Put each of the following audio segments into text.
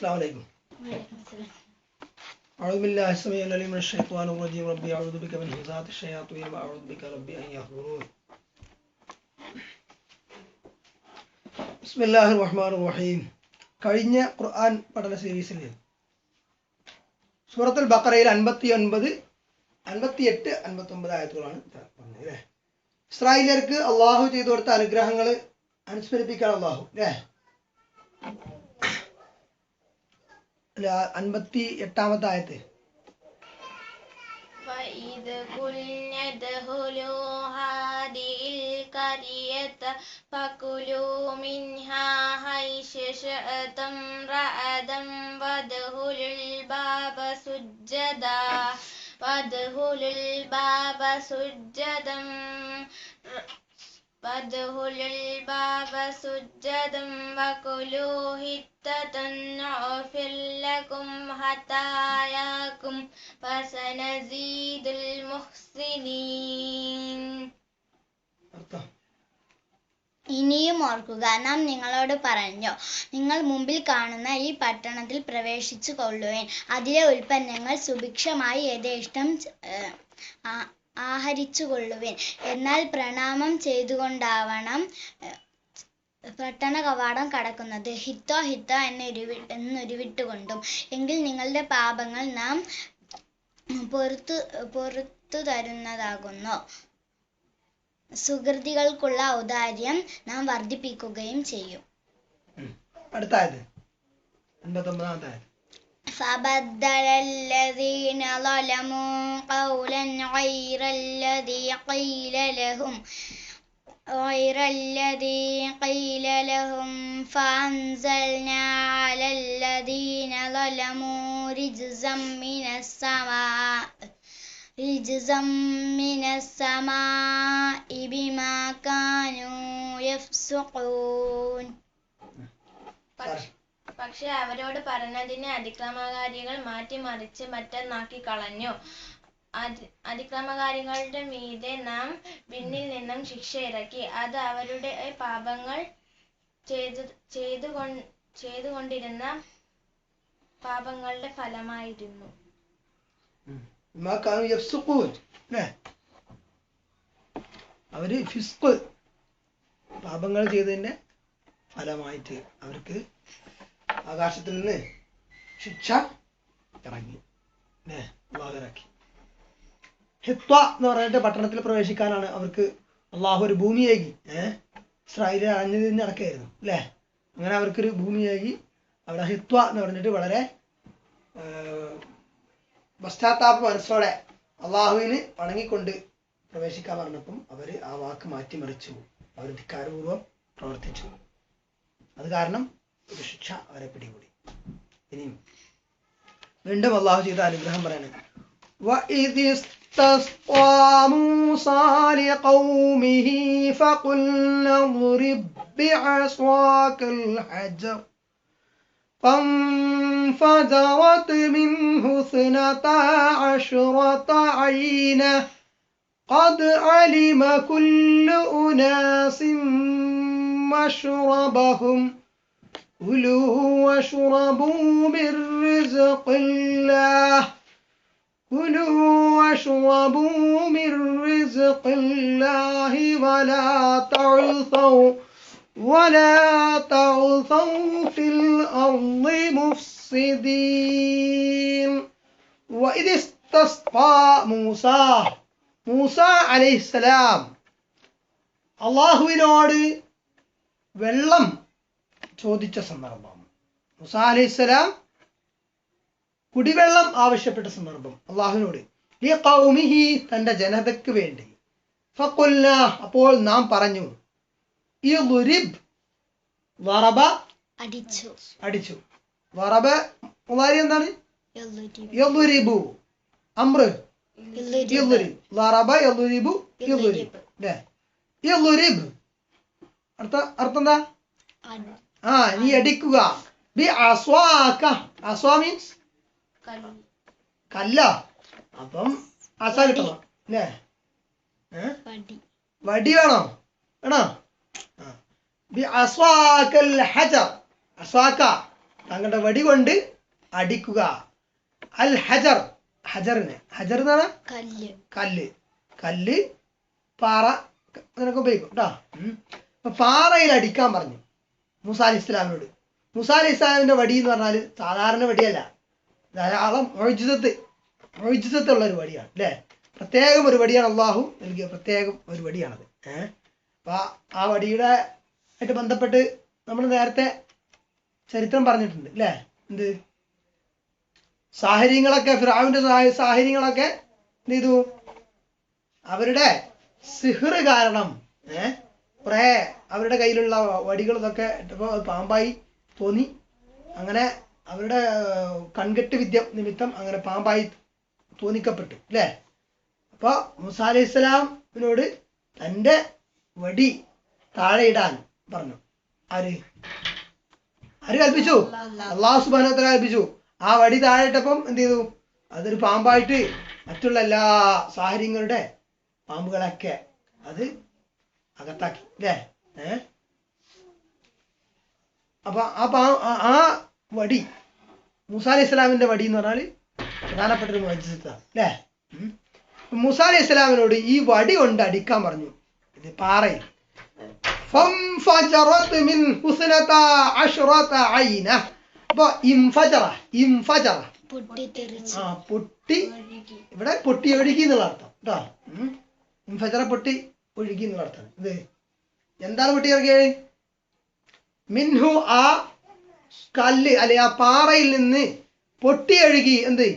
السلام عليكم أعوذ بالله السميع العليم من الشيطان الرجيم ربي أعوذ بك من همزات الشياطين وأعوذ بك ربي أن يحضرون بسم الله الرحمن الرحيم കഴിഞ്ഞ ഖുർആൻ പഠന സീരീസിൽ സൂറത്തുൽ ബക്കറയിൽ അൻപത്തി ഒൻപത് അൻപത്തി എട്ട് അൻപത്തി ഒമ്പത് ആയത്തുകളാണ് പറഞ്ഞത് അല്ലേ ഇസ്രായേലിയർക്ക് അള്ളാഹു ചെയ്തു കൊടുത്ത അനുഗ്രഹങ്ങൾ അനുസ്മരിപ്പിക്കാൻ അള്ളാഹു അല്ലേ അല്ല അൻപത്തി എട്ടാമത്തെ ആയത്ത് وإذ قلنا ادخلوا هذه القرية فكلوا منها حيث شئتم رأدا وادخلوا الباب سجدا وادخلوا الباب سجدا وادخلوا الباب سجدا وكلوا حتة نغفر لكم خطاياكم فسنزيد المحسنين അർത്ഥം ഇനിയും ഓർക്കുക നാം നിങ്ങളോട് പറഞ്ഞു നിങ്ങൾ മുമ്പിൽ കാണുന്ന ഈ പട്ടണത്തിൽ പ്രവേശിച്ചു കൊള്ളുവേൻ അതിലെ ഉൽപ്പന്നങ്ങൾ സുഭിക്ഷമായി യഥേഷ്ടം ഏഹ്, ആ- ആഹരിച്ചു കൊള്ളുവേൻ എന്നാൽ പ്രണാമം ചെയ്തുകൊണ്ടാവണം പട്ടണ കവാടം കടക്കുന്നത്. ഹിത്തോ ഹിത്തോ എന്നൊരുവി എന്നൊരുവിട്ടുകൊണ്ടും എങ്കിൽ നിങ്ങളുടെ പാപങ്ങൾ നാം പൊറത്തു പൊറത്തു തരുന്നതാകുന്നു. സുഹൃതികൾക്കുള്ള ഔദാര്യം നാം വർദ്ധിപ്പിക്കുകയും ചെയ്യും. അടുത്ത ആയത്. എൺപത്തൊമ്പതാമത്തെ فبدل الذين ظلموا قولا غير الذي قيل لهم غير الذي قيل لهم. فأنزلنا على الذين ظلموا رجزا من السماء رجزا من السماء بما كانوا يفسقون. പക്ഷ- അവരോട് പറഞ്ഞതിനെ അതിക്രമകാരികൾ മാറ്റിമറിച്ച് മറ്റൊന്നാക്കി കളഞ്ഞു. അതി- അതിക്രമകാരികളുടെ മീതെ നാം വിണ്ണിൽ നിന്നും ശിക്ഷ ഇറക്കി. അത് അവരുടെ പാപങ്ങൾ ചെയ്തു ചെയ്തു ചെയ്തുകൊണ്ടിരുന്ന പാപങ്ങളുടെ ഫലമായിരുന്നു. അവർ ഫിസ്ക് പാപങ്ങൾ ചെയ്തതിന്റെ ഫലമായിട്ട് അവർക്ക് ആകാശത്തിൽ നിന്ന് ശിക്ഷ ഇറങ്ങി. അല്ലേ അള്ളാഹു ഹിത്വ എന്ന് പറഞ്ഞിട്ട് പട്ടണത്തിൽ പ്രവേശിക്കാനാണ് അവർക്ക് അള്ളാഹു ഒരു ഭൂമിയേകി. ഏഹ് ഇസ്രായേലിൽ അണഞ്ഞു തിരിഞ്ഞ് നടക്കുകയായിരുന്നു. അല്ലേ അങ്ങനെ അവർക്കൊരു ഭൂമിയേകി. അവിടെ ഹിത്വ എന്ന് പറഞ്ഞിട്ട് വളരെ പശ്ചാത്താപ മനസ്സോടെ അള്ളാഹുവിന് വണങ്ങിക്കൊണ്ട് പ്രവേശിക്കാൻ പറഞ്ഞപ്പം അവർ ആ വാക്ക് മാറ്റിമറിച്ചു. അവർ ധിക്കാരപൂർവം പ്രവർത്തിച്ചു. അത് കാരണം ഒരു ശിക്ഷ അവരെ പിടികൂടി ഇനിയും വീണ്ടും അള്ളാഹു ചെയ്ത അനുഗ്രഹം പറയണേ وَإِذِ اسْتَسْقَىٰ مُوسَىٰ لِقَوْمِهِ فَقُلْنَا اضْرِب بِّعَصَاكَ الْحَجَرَ فانفجرت منه اثنتا عشرة عينة قد علم كل أناس مشربهم كلوا واشربوا من رزق الله كلوا واشربوا من رزق الله ولا تعثوا ولا تعثوا في الأرض مفسدين وإذ استسقى موسى മൂസ അലൈഹിസ്സലാം അള്ളാഹുവിനോട് വെള്ളം ചോദിച്ച സന്ദർഭം. മൂസ അലൈഹിസ്സലാം കുടിവെള്ളം ആവശ്യപ്പെട്ട സന്ദർഭം. അള്ളാഹുവിനോട് ഈ കൗമിഹി തന്റെ ജനതയ്ക്ക് വേണ്ടി. ഫക്കുല്ല അപ്പോൾ നാം പറഞ്ഞു ഈ വറബ അടിച്ചു. അടിച്ചു. വറബ മുതാരി എന്താണ്? അമ്ര. അല്ലേ അർത്ഥം അർത്ഥം എന്താ? ആ നീ അടിക്കുക ബി അസ്വാക അസ്വാ മീൻസ് കല്ല. അപ്പം അസ കിട്ടണം അല്ലേ? വടി. വേണോ. വേണോ. ബി അസ്വാക്കൽ ഹജർ. അസ്വാക്ക താങ്കളുടെ വടി കൊണ്ട് അടിക്കുക. അൽ ഹജർ. ഹജറിന്. ഹജർ എന്ന് പറഞ്ഞാൽ കല്ല്. കല്ല്. കല്ല് പാറ അതിനൊക്കെ ഉപയോഗിക്കും. കേട്ടോ. പാറയിൽ അടിക്കാൻ പറഞ്ഞു. മൂസ അലി ഇസ്ലാമിനോട്. മൂസ അലി വടി എന്ന് പറഞ്ഞാൽ സാധാരണ വടിയല്ല. ധാരാളം മൊഴിജിതത്ത് മൊഴിജിതത്തുള്ള ഒരു വടിയാണ് അല്ലേ? പ്രത്യേകം ഒരു വടിയാണ് അള്ളാഹു നൽകിയ പ്രത്യേകം ഒരു വടിയാണത് ഏഹ് അപ്പൊ ആ- വടിയുടെ ആയിട്ട് ബന്ധപ്പെട്ട് നമ്മൾ നേരത്തെ ചരിത്രം പറഞ്ഞിട്ടുണ്ട് അല്ലേ? എന്ത്? സാഹചര്യങ്ങളൊക്കെ ഫിറാവിന്റെ സാഹ- സാഹചര്യങ്ങളൊക്കെ എന്ത് ചെയ്തു? അവരുടെ സിഹർ കാരണം ഏഹ് കുറെ അവരുടെ കയ്യിലുള്ള വടികൾ ഇതൊക്കെ ഇട്ടപ്പോ അത് പാമ്പായി തോന്നി. അങ്ങനെ അവരുടെ കൺകെട്ട് വിദ്യ നിമിത്തം അങ്ങനെ പാമ്പായി തോന്നിക്കപ്പെട്ടു അല്ലേ? അപ്പോൾ മുസ അലൈഹി സ്വലാമിനോട് തന്റെ വടി താഴെയിടാൻ പറഞ്ഞു. ആര്? ആര് കൽപ്പിച്ചു? അള്ളാഹു സുബാനോത്തര കൽപ്പിച്ചു. ആ വടി താഴെ ഇട്ടപ്പം എന്ത് ചെയ്തു? അതൊരു പാമ്പായിട്ട് മറ്റുള്ള എല്ലാ സാഹചര്യങ്ങളുടെ പാമ്പുകളൊക്കെ അത് അകത്താക്കി അല്ലേ ഏ? അപ്പൊ അപ്പൊ ആ വടി മൂസ ഇസ്ലാമിന്റെ വടി എന്ന് പറഞ്ഞാൽ പ്രധാനപ്പെട്ട ഒരു മോജിസത്താണ് അല്ലേ മൂസ ഇസ്ലാമിനോട് ഈ വടി കൊണ്ട് അടിക്കാൻ പറഞ്ഞു. ഇത് പാറയിൽ. ആ പൊട്ടി ഇവിടെ പൊട്ടി ഒഴുകി എന്നുള്ള അർത്ഥം കേട്ടോ? ഇംഫജറ പൊട്ടി ഒഴുകി എന്നുള്ള അർത്ഥം. ഇത് എന്താണ് പൊട്ടി ഇറങ്ങിയത് മിൻഹു ആ കല്ല് അല്ലെ ആ പാറയിൽ നിന്ന് പൊട്ടി ഒഴുകി എന്ത്?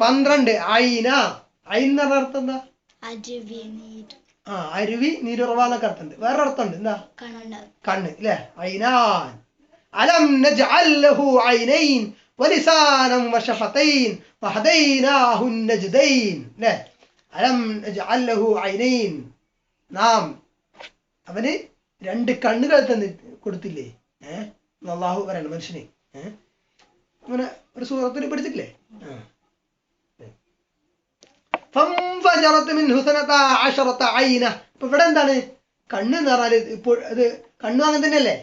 പന്ത്രണ്ട്. അയിന അയിന്ന് എന്ന് പറഞ്ഞ അർത്ഥം എന്താ? ആ അരുവി നീരുറവാന്നൊക്കെ അർത്ഥമുണ്ട് വേറെ അർത്ഥമുണ്ട് എന്താ? കണ്ണ് കണ്ണ് അല്ലേ അയിനാൻ അലം നജ്അൽ ലഹു ഐനൈൻ. വലിസാനം വശഫതൈൻ നജ്ദൈൻ അലം ഐനൈൻ നാം അവന് രണ്ട് കണ്ണുകൾ തന്നി കൊടുത്തില്ലേ? ഏഹ് പറയണം മനുഷ്യനെ. അങ്ങനെ ഒരു സൂറത്തിന് പഠിച്ചിട്ടില്ലേ? അപ്പൊ ഇവിടെ എന്താണ്? കണ്ണ് എന്ന് പറഞ്ഞാൽ ഇപ്പോൾ അത് കണ്ണു അങ്ങനെ തന്നെയല്ലേ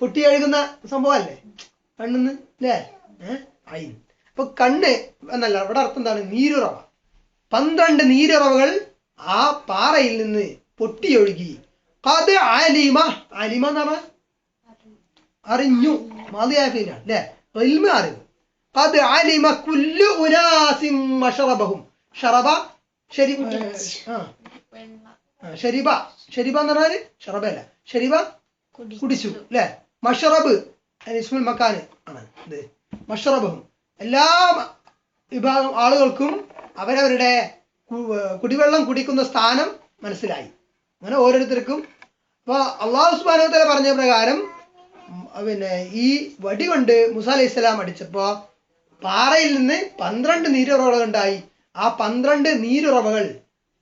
പൊട്ടി അഴുകുന്ന സംഭവമല്ലേ കണ്ണെന്ന് അല്ലേ ഐൻ അപ്പൊ കണ്ണ് എന്നല്ല അവിടെ അർത്ഥം എന്താണ്? നീരുറവ. പന്ത്രണ്ട് നീരുറവകൾ ആ പാറയിൽ നിന്ന് പൊട്ടിയൊഴുകി. അത് ആലിമ അലിമ എന്ന് പറഞ്ഞാൽ അറിഞ്ഞു. മാതിയാഫീനാണ് അല്ലേ? ഇൽമ അറിവ്. അത് ആലിമ കുല്ലു ഉനാസിം മഷറബഹും. ഷറബ ശരി ഷരിബ ഷരിബ എന്ന് പറഞ്ഞാൽ ഷറബല്ല ഷരിബ കുടി. കുടിച്ചു അല്ലെ? മഷറബ് ഇസ്മുൽ മക്കാന് ആണ്. ഇത്. മഷറബും എല്ലാ വിഭാഗം ആളുകൾക്കും അവരവരുടെ കുടിവെള്ളം കുടിക്കുന്ന സ്ഥാനം മനസ്സിലായി. അങ്ങനെ ഓരോരുത്തർക്കും. അപ്പൊ അള്ളാഹു സുബാനോത്തല പറഞ്ഞ പ്രകാരം പിന്നെ ഈ വടി കൊണ്ട് മുസ അലൈഹി സ്വലാം അടിച്ചപ്പോ പാറയിൽ നിന്ന് പന്ത്രണ്ട് നീരുറവകൾ ഉണ്ടായി. ആ പന്ത്രണ്ട് നീരുറവകൾ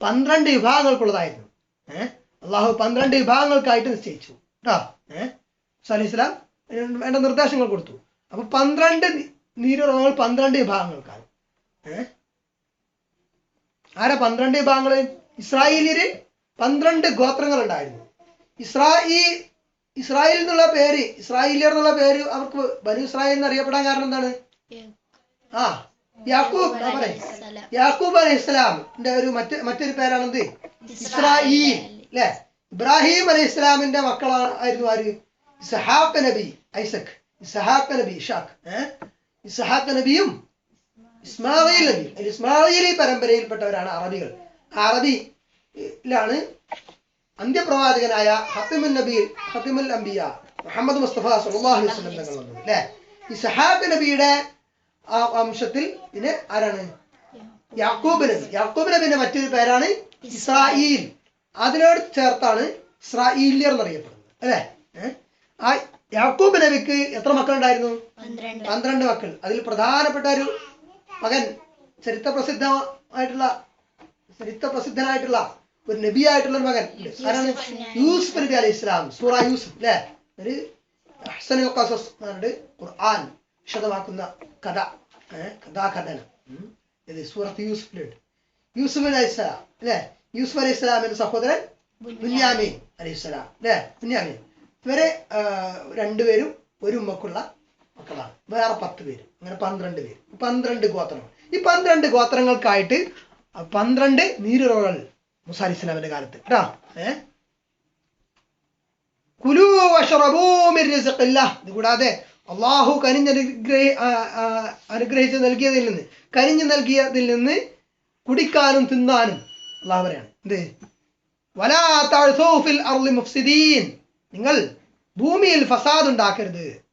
പന്ത്രണ്ട് വിഭാഗങ്ങൾക്കുള്ളതായിരുന്നു. ഏഹ് അള്ളാഹു പന്ത്രണ്ട് വിഭാഗങ്ങൾക്കായിട്ട് നിശ്ചയിച്ചു. കേട്ടോ ഏഹ് മുസ അലൈഹി വേണ്ട നിർദ്ദേശങ്ങൾ കൊടുത്തു. അപ്പൊ പന്ത്രണ്ട് നീരുറവകൾ പന്ത്രണ്ട് വിഭാഗങ്ങൾക്കാണ്. ഏഹ് ആരാ പന്ത്രണ്ട് വിഭാഗങ്ങൾ ഇസ്രായേലിയര് പന്ത്രണ്ട് ഗോത്രങ്ങൾ ഉണ്ടായിരുന്നു ഇസ്രായി ഇസ്രായേൽ എന്നുള്ള പേര് ഇസ്രായേലിയർ എന്നുള്ള പേര് അവർക്ക് ബനു ഇസ്രായേൽ എന്ന് അറിയപ്പെടാൻ കാരണം എന്താണ്? ആ യാക്കൂബ് യാക്കൂബ് അലൈഹി ഇസ്ലാമിന്റെ ഒരു മറ്റ് മറ്റൊരു പേരാണെന്ത്? ഇസ്രായേൽ. അല്ലെ ഇബ്രാഹിം അലൈഹി ഇസ്ലാമിന്റെ മക്കളായിരുന്നു ആര്? സഹാബ് നബി ഐസക് ഇസഹാഖ് നബി ഇഷാഖ് ഇസഹാഖ് നബിയും ഇസ്മായിൽ നബി. അതിൽ ഇസ്മായിലി പരമ്പരയിൽപ്പെട്ടവരാണ് അറബികൾ. അറബിയിലാണ് അന്ത്യപ്രവാചകനായ ഹത്തിമുൽ നബി ഹത്തിമുൽ അംബിയ മുഹമ്മദ് മുസ്തഫ സല്ലല്ലാഹു വസ്ലം തങ്ങൾ വന്നത്. അല്ലേ? ഇസഹാഖ് നബിയുടെ ആ വംശത്തിൽ പിന്നെ ആരാണ്? യാക്കൂബ് നബി. യാക്കൂബ് നബിന്റെ മറ്റൊരു പേരാണ് ഇസ്രായേൽ അതിനോട് ചേർത്താണ് ഇസ്രായേലിയർ എന്നറിയപ്പെടുന്നത്. അല്ലേ? ആ യാക്കൂബ് നബിക്ക് എത്ര മക്കളുണ്ടായിരുന്നു? പന്ത്രണ്ട്. പന്ത്രണ്ട് മക്കൾ. അതിൽ പ്രധാനപ്പെട്ട ഒരു മകൻ ചരിത്ര പ്രസിദ്ധമായിട്ടുള്ള ചരിത്ര പ്രസിദ്ധനായിട്ടുള്ള ഒരു നബിയായിട്ടുള്ള ഒരു മകൻ. ആരാണ്? യൂസുഫ് നബി അലൈഹി ഇസ്ലാം സൂറ യൂസുഫ് അല്ലേ? ഒരു ഖുർആൻ വിശദമാക്കുന്ന കഥ കഥാകഥന. ഇത് സൂറത്ത് യൂസുഫിലുണ്ട്. യൂസുഫ് അലൈഹി ഇസ്ലാം അല്ലേ? യൂസുഫ് അലൈഹി ഇസ്ലാമിന്റെ സഹോദരൻ ബുന്യാമീൻ. അലൈഹി ഇസ്ലാം അല്ലേ? ബുന്യാമീൻ. ഇവരെ രണ്ടുപേരും ഒരു ഉമ്മക്കുള്ള മക്കളാണ്. വേറെ പത്ത് പേര്. അങ്ങനെ പന്ത്രണ്ട് പേര്. പന്ത്രണ്ട് ഗോത്രങ്ങൾ. ഈ പന്ത്രണ്ട് ഗോത്രങ്ങൾക്കായിട്ട് പന്ത്രണ്ട് നീരുറകൾ മുസാ ഇസ്ലാമിന്റെ കാലത്ത്. കേട്ടാ? ഏ? കുലു. ഇത് കൂടാതെ അള്ളാഹു കനിഞ്ഞ് അനുഗ്രഹി ആ, ആ, അനുഗ്രഹിച്ച് നൽകിയതിൽ നിന്ന് കനിഞ്ഞ് നൽകിയതിൽ നിന്ന് കുടിക്കാനും തിന്നാനും അള്ളാഹു പറയാണ് എന്ത്? വലാ താഴ്സോഫിൽ ഫിൽ അർളി മുഫ്സിദീൻ. നിങ്ങൾ ഭൂമിയിൽ ഫസാദ് ഉണ്ടാക്കരുത്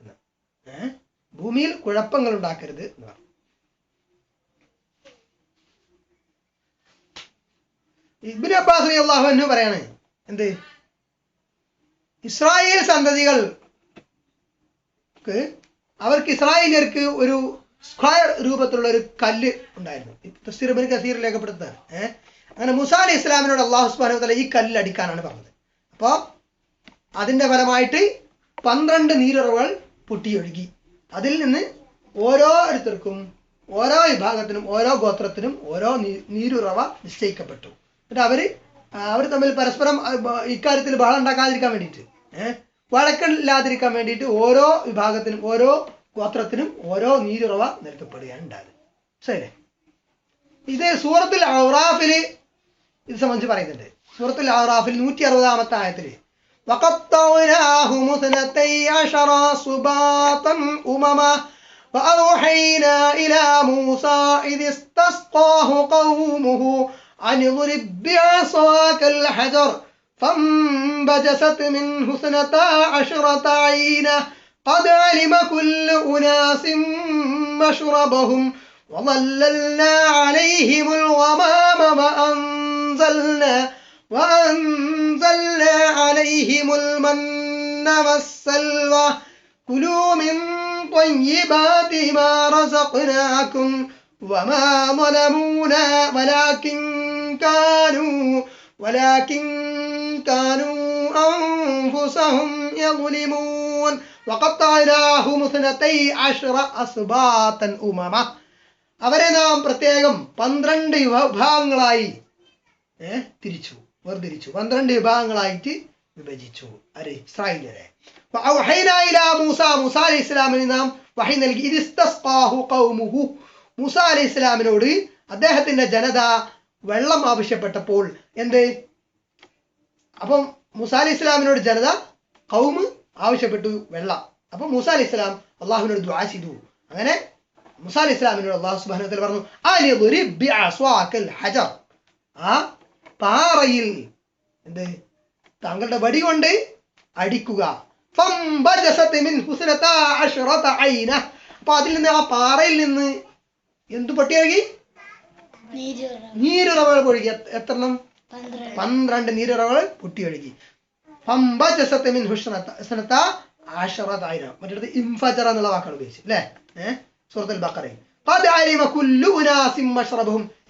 എന്ന്. ഭൂമിയിൽ കുഴപ്പങ്ങൾ ഉണ്ടാക്കരുത് എന്ന് പറഞ്ഞു. ഇബ്നു അബ്ബാസ് അള്ളാഹു എന്ന് പറയാണ് എന്ത്? ഇസ്രായേൽ സന്തതികൾക്ക് അവർക്ക് ഇസ്രായേലിയർക്ക് ഒരു സ്ക്വയർ രൂപത്തിലുള്ള ഒരു കല്ല് ഉണ്ടായിരുന്നു. തഫ്സീർ ഇബ്നു കസീർ രേഖപ്പെടുത്തുന്നതാണ്. ഏഹ് അങ്ങനെ മുസാ അലി ഇസ്ലാമിനോട് അള്ളാഹു സുബ്ഹാനഹു തല ഈ കല്ല് അടിക്കാനാണ് പറഞ്ഞത്. അപ്പോൾ അതിന്റെ ഫലമായിട്ട് പന്ത്രണ്ട് നീരുറവുകൾ പൊട്ടിയൊഴുകി. അതിൽ നിന്ന് ഓരോരുത്തർക്കും ഓരോ വിഭാഗത്തിനും ഓരോ ഗോത്രത്തിനും ഓരോ നീരുറവ നിശ്ചയിക്കപ്പെട്ടു. എന്നിട്ട് അവർ അവർ തമ്മിൽ പരസ്പരം ഇക്കാര്യത്തിൽ ബഹളം ഉണ്ടാക്കാതിരിക്കാൻ വേണ്ടിയിട്ട് ഏഹ് വഴക്കില്ലാതിരിക്കാൻ വേണ്ടിയിട്ട് ഓരോ വിഭാഗത്തിനും ഓരോ ഗോത്രത്തിനും ഓരോ നീരുറവ നിരത്തപ്പെടുകയാണ് ഉണ്ടായത്. ശരി ഇത് സൂറത്തിൽ ഔറാഫിൽ ഇത് സംബന്ധിച്ച് പറയുന്നുണ്ട്. സൂറത്തുൽ ഔറാഫിൽ നൂറ്റി അറുപതാമത്തെ ആയത്തിൽ وقطعناهم اثنتي عشر سباطا أمما وأوحينا إلى موسى إذ استسقاه قومه أن اضرب بعصاك الحجر فانبجست منه اثنتا عشرة عينة قد علم كل أناس مشربهم وظللنا عليهم الغمام وأنزلنا وأنزلنا عليهم المن والسلوى كلوا من طيبات ما رزقناكم وما ظلمونا ولكن كانوا ولكن كانوا أنفسهم يظلمون وقطعناهم اثنتي عشر أسباطا أمما അവരെ നാം പ്രത്യേകം പന്ത്രണ്ട് വിഭാഗങ്ങളായി ഏഹ് തിരിച്ചു വേർതിരിച്ചു. പന്ത്രണ്ട് വിഭാഗങ്ങളായിട്ട് വിഭജിച്ചു അരെ ഇസ്രായേലരെ മൂസ. മൂസ ഇസ്ലാമിന് നാം വഹി നൽകി. മൂസ അലൈഹി ഇസ്ലാമിനോട് അദ്ദേഹത്തിന്റെ ജനത വെള്ളം ആവശ്യപ്പെട്ടപ്പോൾ എന്ത്? അപ്പം മൂസ അലി ഇസ്ലാമിനോട് ജനത കൗമ് ആവശ്യപ്പെട്ടു വെള്ളം. അപ്പൊ മൂസ അലി ഇസ്ലാം അള്ളാഹുവിനോട് ദ്വാ ചെയ്തു. അങ്ങനെ മൂസ ഇസ്ലാമിനോട് അള്ളാഹു സുബാനത്തിൽ പറഞ്ഞു ആ പാറയിൽ എന്ത്? താങ്കളുടെ വടി കൊണ്ട് അടിക്കുക. അപ്പൊ അതിൽ നിന്ന് ആ പാറയിൽ നിന്ന് എന്തു പൊട്ടിയൊഴുകി നീരുറവ നീരുറവകൾ ഒഴുകി എത്ര- എത്രണ്ണം? പന്ത്രണ്ട്. നീരുറവകൾ പൊട്ടിയൊഴുകി ഫംബജസത് മിൻ ഹുസ്നത ഹുസ്നതാ അശ്റത ഐന മറ്റേത് ഇൻഫജറ എന്നുള്ള വാക്കാണ് ഉപയോഗിച്ചത് അല്ലേ? ഏഹ് സൂറത്തുൽ ബഖറയിൽ. ഉനാസിം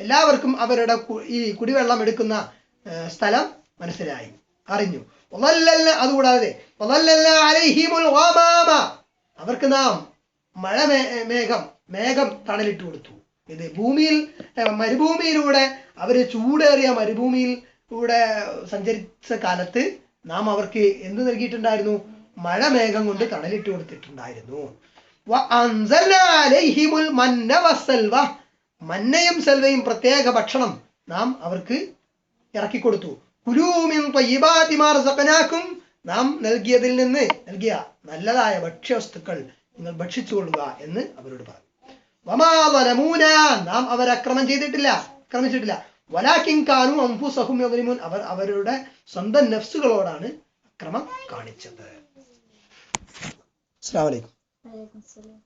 എല്ലാവർക്കും അവരുടെ ഈ കുടിവെള്ളം എടുക്കുന്ന സ്ഥലം മനസ്സിലായി അറിഞ്ഞു. അതുകൂടാതെ അവർക്ക് നാം മഴ മേഘം മേഘം തണലിട്ട് കൊടുത്തു. ഇത് ഭൂമിയിൽ മരുഭൂമിയിലൂടെ അവർ ചൂടേറിയ മരുഭൂമിയിൽ കൂടെ സഞ്ചരിച്ച കാലത്ത് നാം അവർക്ക് എന്ത് നൽകിയിട്ടുണ്ടായിരുന്നു? മഴ മേഘം കൊണ്ട് തണലിട്ട് കൊടുത്തിട്ടുണ്ടായിരുന്നു. മന്നയും സെൽവയും പ്രത്യേക ഭക്ഷണം നാം അവർക്ക് ഇറക്കിക്കൊടുത്തു. കുലൂമിൻ തൊയ്യബാതിമാർ സക്കനാക്കും നാം നൽകിയതിൽ നിന്ന് നൽകിയ നല്ലതായ ഭക്ഷ്യവസ്തുക്കൾ നിങ്ങൾ ഭക്ഷിച്ചുകൊള്ളുക എന്ന് അവരോട് പറഞ്ഞു. വമാവലമൂന നാം അവരെ അക്രമം ചെയ്തിട്ടില്ല അക്രമിച്ചിട്ടില്ല. വലാക്കിങ് കാനു അംഫു സഹുമ്യൂൻ അവർ അവരുടെ സ്വന്തം നഫ്സുകളോടാണ് അക്രമം കാണിച്ചത്. അസ്സാം വലൈക്കും 那个公司里。